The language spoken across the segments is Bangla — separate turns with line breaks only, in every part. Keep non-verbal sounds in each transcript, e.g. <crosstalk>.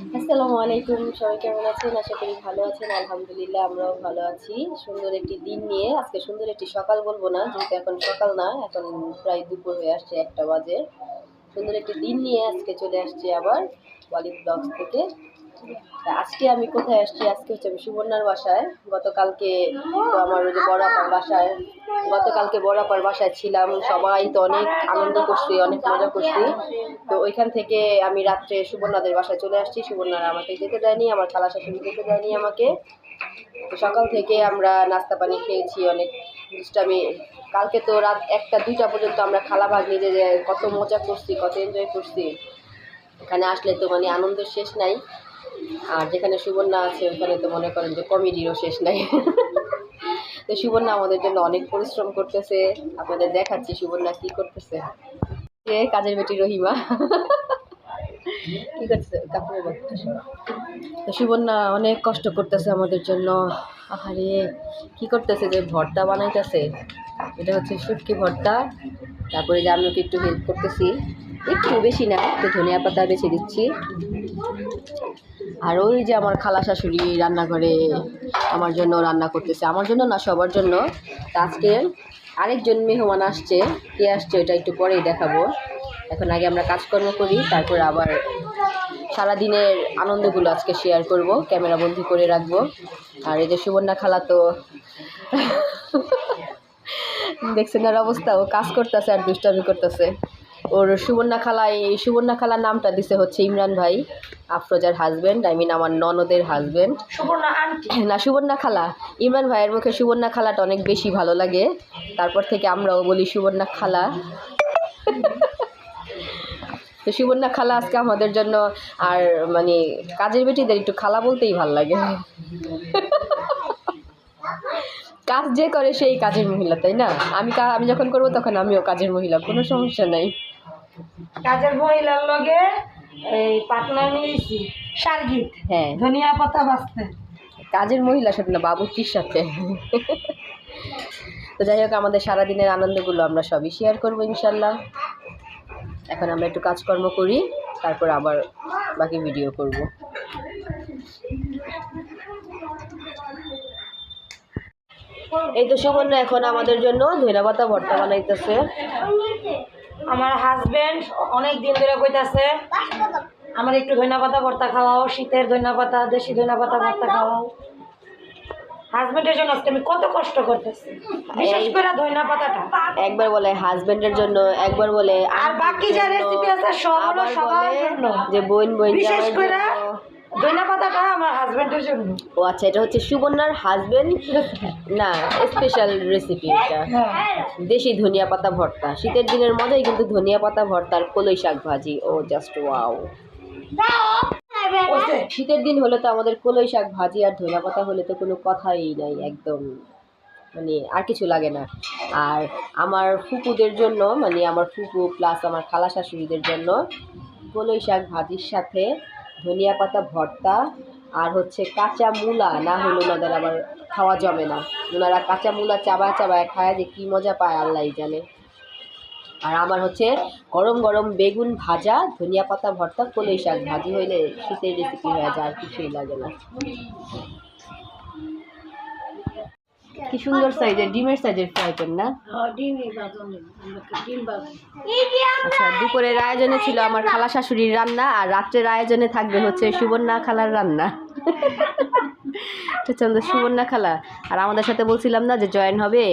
আসসালামু আলাইকুম, সবাই কেমন আছেন? আশা করি ভালো আছেন, আলহামদুলিল্লাহ আমরাও ভালো আছি। সুন্দর একটি দিন নিয়ে, আজকে সুন্দর একটি সকাল বলব না, যেহেতু এখন সকাল না, এখন প্রায় দুপুর হয়ে আসছে একটা বাজে। সুন্দর একটি দিন নিয়ে আজকে চলে আসছি আবার, ওয়ালিদ ব্লগস থেকে। আজকে আমি কোথায় আসছি? আজকে হচ্ছে আমি সুবর্ণার বাসায়। গতকালকে তো আমার ওই যে বড় আপার বাসায়, গতকালকে বড় আপার বাসায় ছিলাম। সবাই তো অনেক আনন্দ করছি, অনেক মজা করছি। তো ওইখান থেকে আমি রাত্রে সুবর্ণাদের বাসায় চলে আসছি। সুবর্ণারা আমাকে যেতে দেয়নি, আমার খালা শাশুড়ি যেতে দেয়নি আমাকে। তো সকাল থেকে আমরা নাস্তা পানি খেয়েছি, অনেক আমি কালকে তো রাত একটা, দুইটা পর্যন্ত আমরা খালা ভাগ নিজে কত মজা করছি, কত এনজয় করছি। এখানে আসলে তো মানে আনন্দের শেষ নাই। আর যেখানে সুবর্ণা আছে, ওখানে তো মনে করেন যে কমেডিরও শেষ নাই। <laughs> তো সুবর্ণা আমাদের জন্য অনেক পরিশ্রম করতেছে। আপনাদের দেখাচ্ছি সুবর্ণা কি করতেছে। এ কাজের বেটি রহিমা। কি করতেছে? কাপড়ের বাক্স। তো সুবর্ণা অনেক কষ্ট করতেছে আমাদের জন্য। আহারে, কি করতেছে যে ভর্তা বানাইতেছে? এটা হচ্ছে শুটকি ভর্তা। তারপরে যে আমি একটু হেল্প করতেছি। একটু বেশি না, একটু ধনিয়া পাতা বেছে দিচ্ছি। আর ওই যে আমার খালা শাশুড়ি রান্নাঘরে আমার জন্য রান্না করতেছে, আমার জন্য না, সবার জন্য। আজকে আরেকজন মেহমান আসছে, কে আসছে ওটা একটু পরেই দেখাবো। এখন আগে আমরা কাজকর্ম করি, তারপর আবার সারাদিনের আনন্দগুলো আজকে শেয়ার করব ক্যামেরা বন্দি করে রাখব। আর এই যে সুবর্ণা খালা তো <laughs> দেখছেন আর অবস্থা, ও কাজ করতেছে আর দুষ্টামি করতেছে। ওর সুবর্ণা খালা এই সুবর্ণা খালার নামটা দিছে হচ্ছে ইমরান ভাই আফরোজার হাজবেন্ড আই মিন আমার ননদের হাজবেন্ড
সুবর্ণা
না সুবর্ণা খালা। ইমরান ভাইয়ের মুখে সুবর্ণা খালাটা অনেক বেশি ভালো লাগে। তারপর থেকে আমরাও বলি সুবর্ণা খালা। <laughs> তো সুবর্ণা খালা আজকে আমাদের জন্য আর মানে কাজের বেটিদের একটু খালা বলতেই ভালো লাগে। <laughs> কাজ যে করে সেই কাজের মহিলা তাই না? আমি আমি যখন করব তখন আমিও কাজের মহিলা কোনো সমস্যা নাই।
কাজের মহিলার লগে এই পাটনা নিয়েছি। সার্গিত।
হ্যাঁ।
ধনিয়া পাতা বাঁচতে।
কাজের মহিলা সাথে না বাবুর্চির সাথে। তো যাই হোক আমাদের সারাদিনের আনন্দগুলো আমরা সবই শেয়ার করব ইনশাল্লাহ এখন আমরা একটু কাজকর্ম করি তারপর আবার বাকি ভিডিও করব। এই তো সুবর্ণ এখন আমাদের জন্য ধনে পাতা ভর্তা বানাইতেছে।
আমার হাজবেন্ড অনেক দিন ধরে কইতাছে আমার একটু ধনিয়া পাতা ভর্তা খাওয়াও শীতের ধনিয়া পাতা দেশি ধনিয়া পাতা ভর্তা খাওয়াও। হাজবেন্ডের জন্য আজকে আমি কত কষ্ট করতেছি। বিশেষ করে ধনিয়া পাতাটা
একবার বলে হাজবেন্ডের জন্য একবার বলে
আর বাকি যা রেসিপি আছে সব হলো সবার জন্য।
যে বোন বোন
বিশেষ করে
জন্য।
পাতাটা আমার হাজবেন্ডের জন্য।
ও আচ্ছা এটা হচ্ছে সুবর্ণার হাজবেন্ড? না স্পেশাল রেসিপি এটা।
হ্যাঁ
দেশি ধনিয়া পাতা ভর্তা। শীতের দিনের মজাই কিন্তু ধনিয়া পাতা ভর্তার কলই শাক ভাজি। ও জাস্ট ওয়াও। শীতের দিন হলে তো আমাদের কলই শাক ভাজি আর ধনিয়া পাতা হলে তো কোনো কথাই নাই একদম। মানে আর কিছু লাগে না। আর আমার ফুপুদের জন্য মানে আমার ফুপু প্লাস আমার খালা শাশুড়িদের জন্য কলই শাক ভাজির সাথে ধনিয়া পাতা, ভর্তা আর হচ্ছে কাঁচা মূলা, না হলে ওনাদের আবার খাওয়া জমে না। ওনারা কাঁচা মূলা চাবা চাবায় খায় যে কী মজা পায় আল্লাহ জানে। আর আমার হচ্ছে গরম গরম বেগুন ভাজা, ধনিয়া পাতা, ভর্তা, কলই শাক ভাজি হইলে শীতের রেসিপি হয়ে যায়, আর কিছুই লাগে না। কি সুন্দর সাইজের ডিমের সাইজের ফ্রাই প্যান না? আচ্ছা দুপুরের আয়োজনে ছিল আমার খালা শাশুড়ির রান্না আর রাত্রের আয়োজনে থাকবে হচ্ছে সুবর্ণা খালার রান্না। তো চন্দ্র সুবর্ণা খালা আর আমাদের সাথে বলছিলাম না যে জয়েন হবে?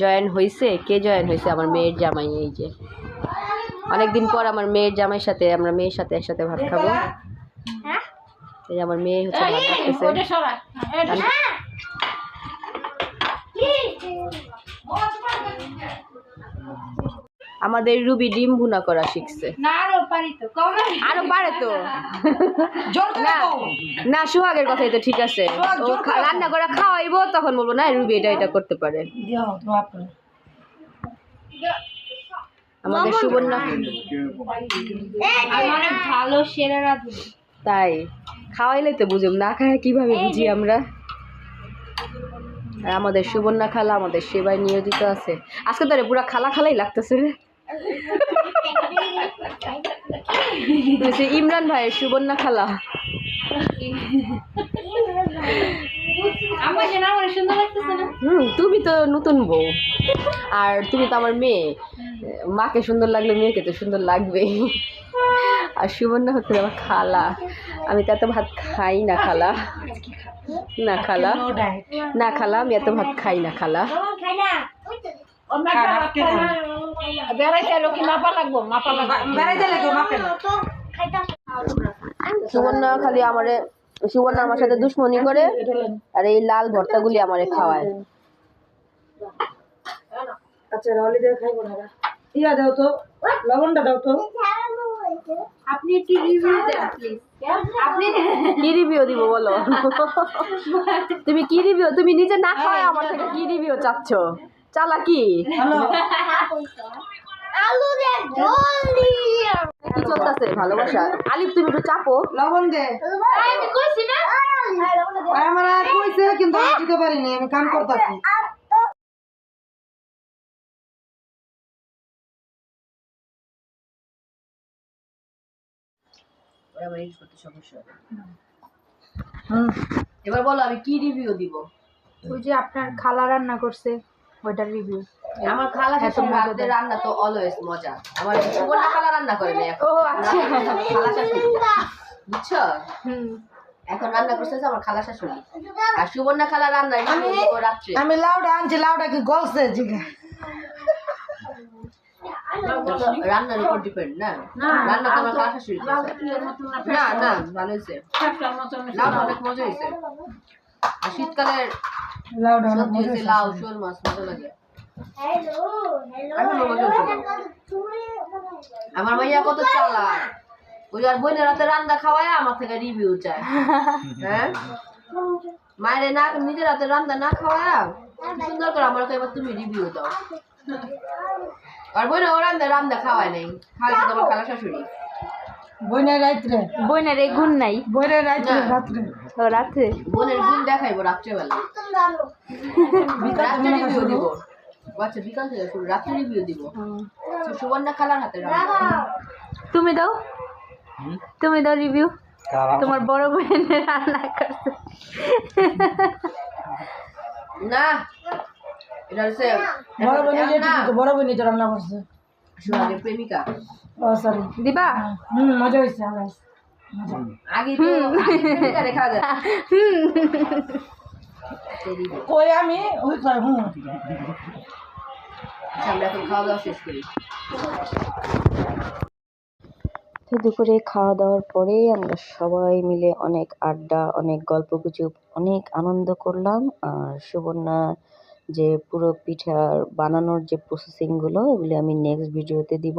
জয়েন হয়েছে কে জয়েন হয়েছে আমার মেয়ের জামাই এই যে। অনেকদিন পর আমার মেয়ের জামাইয়ের সাথে আমরা মেয়ের সাথে একসাথে ভাত খাব। এই যে আমার মেয়ে হচ্ছে ভাত খাচ্ছে আমাদের রুবি ডিম ভুনা করা শিখছে। আরও পারে তো। না সোহাগের কথাই তো ঠিক আছে। ও রান্না করা খাওয়াইবো তখন বলব না রুবি এটা এটা করতে পারে। আমাদের সুবর্ণা।
ভালো সেরা
তাই খাওয়াইলে তো বুঝুম না খায় কীভাবে বুঝি আমরা? আমাদের সুবর্ণা খালা আমাদের সেবায় নিয়োজিত আছে। আজকে তো রে পুরা খালা খালাই লাগতেছে রে। ইমরান ভাইয়ের সুবর্ণা খালা। হুম তুমি তো নতুন বউ। আর তুমি তো আমার মেয়ে। মাকে সুন্দর লাগলে মেয়েকে তো সুন্দর লাগবে আর সুবর্ণ হচ্ছে আমার খালা। আমি তো এত ভাত খাই না খালা। না খালা।
না
খালা আমি এত ভাত খাই না খালা। সুবর্ণ খালি আমারে সুবর্ণ আমার সাথে দুশ্মনী করে আর এই লাল ভর্তাগুলি আমারে খাওয়ায়।
আচ্ছা রাউলি দিয়ে খাইবো না। ইয়া দাও তো লবণটা দাও তো।
আপনি একটু রিভিউ দেন প্লিজ আপনি
কি রিভিউ দিব বলো? তুমি কি রিভিউ তুমি নিজে না খাওয়ায় আমার থেকে কি রিভিউ চাচ্ছ? চালাকি?
হ্যালো।
কি চলতেছে? ভালোবাসা। আলিফ তুমি একটু চাপো।
লবণ দে।
আমি কইছি না।
আমার আর কইছে কিন্তু আমি দিতে পারিনি আমি কাম করতেছি। হুম
এবার বলো আমি কি রিভিউ দিব?
ওই যে আপনার খালা রান্না করছে ওইটার রিভিউ
আমার খালা শাশুড়ি হাতের রান্না তো অলওয়েজ মজা। আমার সুবর্ণা খালা রান্না করে না
ও আচ্ছা।
খালা শাশুড়ি। বুঝছ?
হুম।
এখন রান্না করতেছে আমার খালা শাশুড়ি। আর সুবর্ণা খালা রান্না রাত্রে।
আমি লাউডা আনছি লাউডা কি গলছে? জিগা
রান্নার উপর ডিপেন্ড না। রান্না তো আমার শাশুড়ি না না ভালো হয়েছে। লাউ অনেক মজা হয়েছে। আর শীতকালের হচ্ছে
হয়েছে।
লাউ শোল মাছ মজা লাগে। আমার মাইয়া কত চালা ওই আর বোনের রাতে রান্না খাওয়ায় আমার থেকে রিভিউ চায়। হ্যাঁ? মায়ের না নিজের হাতে রান্না না খাওয়ায়। সুন্দর করে আমার এবার তুমি রিভিউ দাও। আর বোনে ও রান্না রান্না খাওয়ায় নাই। খাওয়াইছে তোমার খালা শাশুড়ি।
বইনের রাত্রে।
বইনের এই গুণ নাই।
বইনের রাত্রে রাত্রে।
ও রাতে
বোনের গুণ দেখাইবো রাত্রেবেলা। রাত্রে রিভিউ দিব। আচ্ছা বিকাল থেকে শুরু। রাত্রে রিভিউ দিব। সুবর্ণা খালার হাতে
তুমি দাও। তুমি দাও রিভিউ তোমার বড় বোনের রান্না করছে।
না এটা হচ্ছে
বড় বোন
এখন না
তো? বড় বোন তো রান্না করছে।
সুহাগের প্রেমিকা।
ও সরি
দিবা?
হুম মজা হয়েছে আমার
আগে তো আগে প্রেমিকা রেখা
কই আমি? ওই কই হুম।
আচ্ছা, আমরা এখন খাওয়া দাওয়া শেষ করি।
তো দুপুরে খাওয়া দাওয়ার পরে আমরা সবাই মিলে অনেক আড্ডা অনেক গল্পগুজব অনেক আনন্দ করলাম। আর সুবর্ণা যে পুরো পিঠার বানানোর যে প্রসেসিংগুলো এগুলি আমি নেক্সট ভিডিওতে দিব।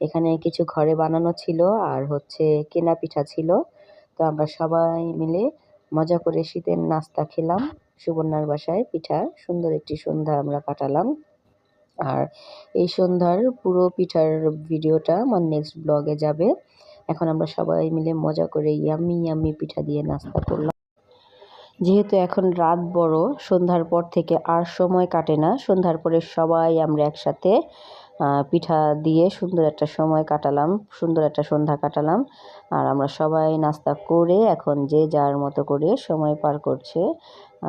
এখানে কিছু ঘরে বানানো ছিল আর হচ্ছে কেনা পিঠা ছিল। তো আমরা সবাই মিলে মজা করে শীতের নাস্তা খেলাম সুবর্ণার বাসায় পিঠা। সুন্দর একটি সন্ধ্যা আমরা কাটালাম। আর এই সন্ধ্যার পুরো পিঠার ভিডিওটা আমার নেক্সট ব্লগে যাবে। এখন আমরা সবাই মিলে মজা করে ইয়াম্মি ইয়াম্মি পিঠা দিয়ে নাস্তা করলাম। যেহেতু এখন রাত বড়, সন্ধ্যার পর থেকে আর সময় কাটে না। সন্ধ্যার পরে সবাই আমরা একসাথে পিঠা দিয়ে সুন্দর একটা সময় কাটালাম, সুন্দর একটা সন্ধ্যা কাটালাম। আর আমরা সবাই নাস্তা করে এখন যে যার মতো করে সময় পার করছে।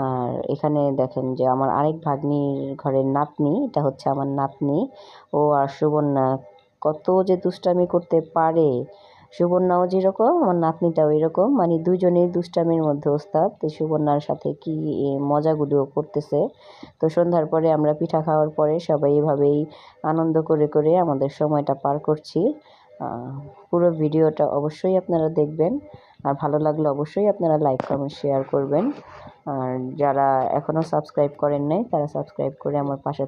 আর এখানে দেখেন যে আমার আরেক ভাগ্নির ঘরের নাতনি, এটা হচ্ছে আমার নাতনি। ও আর সুবর্ণা কত যে দুষ্টামি করতে পারে। সুবর্ণাও যেরকম আমার নাতনিটাও এরকম। মানে দুজনেই দুষ্টামির মধ্যে ওস্তাদ। তো সুবর্ণার সাথে কি এ, মজাগুলিও করতেছে। তো সন্ধ্যার পরে আমরা পিঠা খাওয়ার পরে সবাই এভাবেই আনন্দ করে করে আমাদের সময়টা পার করছি। পুরো ভিডিওটা অবশ্যই আপনারা দেখবেন। আর ভালো লাগলে অবশ্যই আপনারা লাইক কমেন্ট শেয়ার করবেন। আর যারা এখনও সাবস্ক্রাইব করেন নাই তারা সাবস্ক্রাইব করে আমার পাশে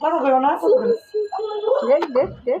কথা কইও না কথা কইও না।
দেখ দেখ দেখ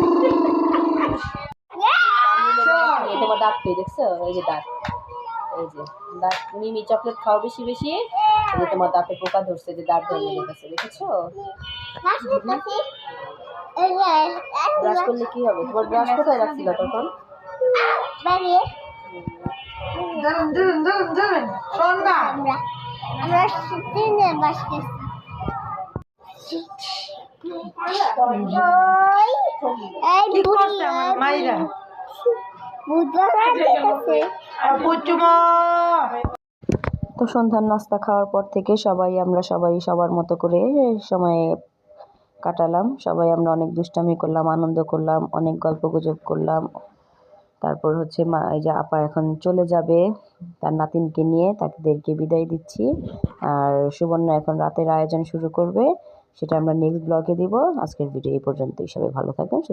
দাঁত পেয়ে দেখছ? এই যে দাঁত। এই যে দাঁত। মিমি চকলেট খাও বেশি বেশি। যে তোমার দাঁতে পোকা ধরছে যে দাঁত ভেঙে গেছে দেখেছ? ব্রাশ করলে কি হবে? তোমার ব্রাশ কোথায় রাখছিল তখন?
এই বুড়ি
মাইরা?
তো সন্ধ্যার নাস্তা খাওয়ার পর থেকে সবাই আমরা সবাই সবার মতো করে সময়ে কাটালাম। সবাই আমরা অনেক দুষ্টামি করলাম আনন্দ করলাম অনেক গল্প গুজব করলাম। তারপর হচ্ছে মা এই যে আপা এখন চলে যাবে তার নাতিনকে নিয়ে তাদেরকে বিদায় দিচ্ছি। আর সুবর্ণা এখন রাতের আয়োজন শুরু করবে সেটা আমরা নেক্সট ব্লগে দিব। আজকের ভিডিও এই পর্যন্তই। সবাই ভালো থাকবেন সুস্থ